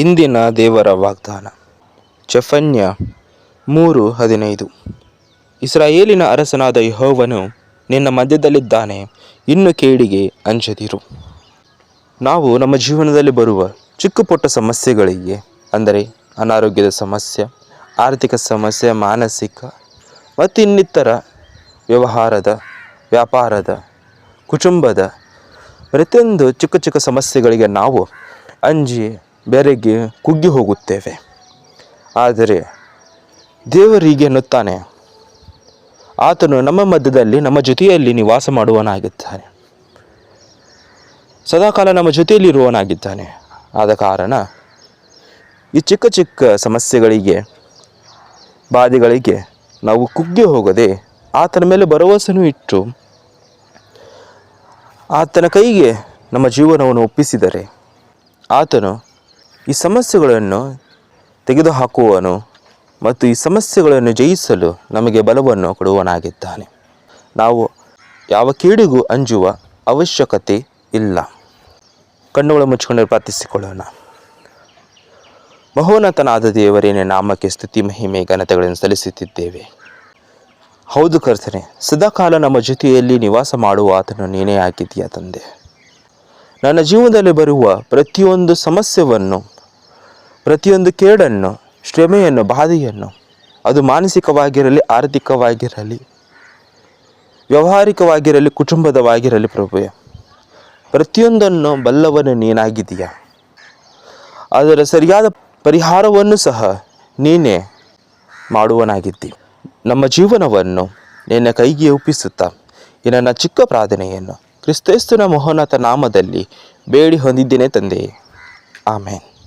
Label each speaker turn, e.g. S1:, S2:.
S1: ಇಂದಿನ ದೇವರ ವಾಗ್ದಾನ. ಚಫನ್ಯ ಮೂರು ಹದಿನೈದು. ಇಸ್ರಾಯೇಲಿನ ಅರಸನಾದ ಯಹೋವನು ನಿನ್ನ ಮಧ್ಯದಲ್ಲಿದ್ದಾನೆ, ಇನ್ನು ಕೇಡಿಗೆ ಅಂಜದಿರು. ನಾವು ನಮ್ಮ ಜೀವನದಲ್ಲಿ ಬರುವ ಚಿಕ್ಕ ಪುಟ್ಟ ಸಮಸ್ಯೆಗಳಿಗೆ, ಅಂದರೆ ಅನಾರೋಗ್ಯದ ಸಮಸ್ಯೆ, ಆರ್ಥಿಕ ಸಮಸ್ಯೆ, ಮಾನಸಿಕ ಮತ್ತು ಇನ್ನಿತರ ವ್ಯವಹಾರದ, ವ್ಯಾಪಾರದ, ಕುಟುಂಬದ ಪ್ರತಿಯೊಂದು ಚಿಕ್ಕ ಚಿಕ್ಕ ಸಮಸ್ಯೆಗಳಿಗೆ ನಾವು ಅಂಜಿ ಬೆರಗಿ ಕುಗ್ಗಿ ಹೋಗುತ್ತೇವೆ. ಆದರೆ ದೇವರಿಗೆ ಎನ್ನುತ್ತಾನೆ, ಆತನು ನಮ್ಮ ಮಧ್ಯದಲ್ಲಿ, ನಮ್ಮ ಜೊತೆಯಲ್ಲಿ ನಿವಾಸ ಮಾಡುವನಾಗಿದ್ದಾನೆ ಸದಾಕಾಲ ನಮ್ಮ ಜೊತೆಯಲ್ಲಿ ಇರುವವನಾಗಿದ್ದಾನೆ. ಆದ ಕಾರಣ ಈ ಚಿಕ್ಕ ಚಿಕ್ಕ ಸಮಸ್ಯೆಗಳಿಗೆ, ಬಾಧೆಗಳಿಗೆ ನಾವು ಕುಗ್ಗಿ ಹೋಗದೆ ಆತನ ಮೇಲೆ ಭರವಸೆನೂ ಇಟ್ಟು ಆತನ ಕೈಗೆ ನಮ್ಮ ಜೀವನವನ್ನು ಒಪ್ಪಿಸಿದರೆ, ಆತನು ಈ ಸಮಸ್ಯೆಗಳನ್ನು ತೆಗೆದುಹಾಕುವನು ಮತ್ತು ಈ ಸಮಸ್ಯೆಗಳನ್ನು ಜಯಿಸಲು ನಮಗೆ ಬಲವನ್ನು ಕೊಡುವನಾಗಿದ್ದಾನೆ ನಾವು ಯಾವ ಕೀಡಿಗೂ ಅಂಜುವ ಅವಶ್ಯಕತೆ ಇಲ್ಲ. ಕಣ್ಣುಗಳು ಮುಚ್ಚಿಕೊಂಡು ಪ್ರಾರ್ಥಿಸಿಕೊಳ್ಳೋಣ. ಮಹೋನ್ನತನಾದ ದೇವರೇನೆ ನಾಮಕ್ಕೆ ಸ್ತುತಿ, ಮಹಿಮೆ, ಘನತೆಗಳನ್ನು ಸಲ್ಲಿಸುತ್ತಿದ್ದೇವೆ. ಹೌದು ಕರ್ತನೆ, ಸದಾಕಾಲ ನಮ್ಮ ಜೊತೆಯಲ್ಲಿ ನಿವಾಸ ಮಾಡುವ ಆತನು ನೀನೇ ಆಗಿದೆಯಾ ತಂದೆ. ನನ್ನ ಜೀವನದಲ್ಲಿ ಬರುವ ಪ್ರತಿಯೊಂದು ಸಮಸ್ಯೆಯನ್ನು ಪ್ರತಿಯೊಂದು ಕೇಡನ್ನು ಶ್ರಮೆಯನ್ನು ಬಾಧೆಯನ್ನು ಅದು ಮಾನಸಿಕವಾಗಿರಲಿ, ಆರ್ಥಿಕವಾಗಿರಲಿ, ವ್ಯವಹಾರಿಕವಾಗಿರಲಿ, ಕುಟುಂಬದವಾಗಿರಲಿ ಪ್ರಭುವೆ. ಪ್ರತಿಯೊಂದನ್ನು ಬಲ್ಲವನು ನೀನಾಗಿದೆಯಾ ಅದರ ಸರಿಯಾದ ಪರಿಹಾರವನ್ನು ಸಹ ನೀನೇ ಮಾಡುವನಾಗಿದ್ದಿ. ನಮ್ಮ ಜೀವನವನ್ನು ನಿನ್ನ ಕೈಗೆ ಒಪ್ಪಿಸುತ್ತಾ ಈ ನನ್ನ ಚಿಕ್ಕ ಪ್ರಾರ್ಥನೆಯನ್ನು ಕ್ರಿಸ್ತೇಸ್ತನ ಮಹೋನ್ನತ ನಾಮದಲ್ಲಿ ಬೇಡಿ ಹೊಂದಿದ್ದೇನೆ ತಂದೆಯೇ. ಆಮೇನ್.